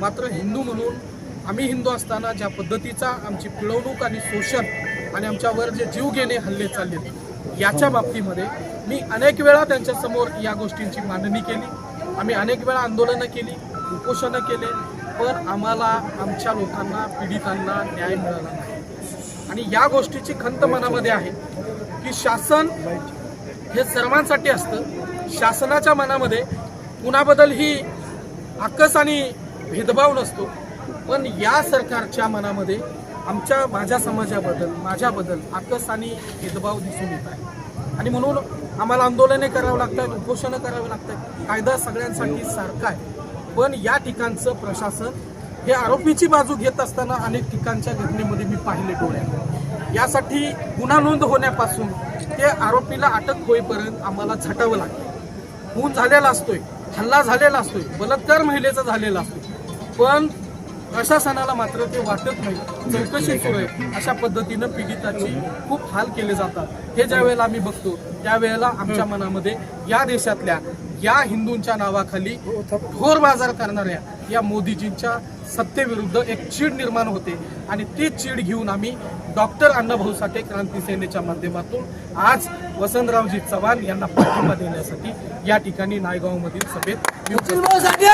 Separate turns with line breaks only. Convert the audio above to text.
मात्र हिंदू म्हणून आम्ही हिंदू असताना ज्या पद्धतीचा आमची पिळवणूक आणि शोषण आणि आमच्यावर जे जीवघेणे हल्ले चालले याच्या बाबतीमध्ये मी अनेक वेळा त्यांच्यासमोर या गोष्टींची मांडणी केली. आम्ही अनेक वेळा आंदोलनं केली उपोषणं केले पण आम्हाला आमच्या लोकांना पीडितांना न्याय मिळाला नाही. आणि या गोष्टीची खंत मनामध्ये आहे की शासन हे सर्वांसाठी असतं. शासनाच्या मनामध्ये कुणाबद्दल ही आकस आणि भेदभाव नसतो. पण या सरकारच्या मनामध्ये आमच्या माझ्या समाजाबद्दल माझ्याबद्दल आकस आणि भेदभाव दिसून येत आहे. आणि म्हणून आम्हाला आंदोलने करावं लागतात उपोषणं करावी लागतात. कायदा सगळ्यांसाठी सारखा आहे. पण या ठिकाणचं प्रशासन हे आरोपीची बाजू घेत असताना अनेक ठिकाणच्या घटनेमध्ये मी पाहिले डोळ्यात यासाठी गुन्हा नोंद होण्यापासून ते आरोपीला अटक होईपर्यंत आम्हाला झटावं लागतं खून झालेला असतोय हल्ला झालेला असतोय बलात्कार महिलेचा झालेला असतो पण प्रशासनाला मात्र ते वाटत नाही. चौकशी सुरू आहे. अशा पद्धतीनं पीडिताची खूप हाल केले जातात. हे ज्या वेळेला आम्ही बघतो त्यावेळेला आमच्या मनामध्ये या देशातल्या या हिंदूंच्या नावाखाली घोर बाजार करणाऱ्या या मोदीजींच्या सत्तेविरुद्ध एक चीड निर्माण होते. आणि ती चीड घेऊन आम्ही डॉक्टर अण्णाभाऊ साठे क्रांती सेनेच्या माध्यमातून आज वसंतरावजी चव्हाण यांना पाठिंबा देण्यासाठी या ठिकाणी नायगावमधील सभेत येऊ
भाऊ साठे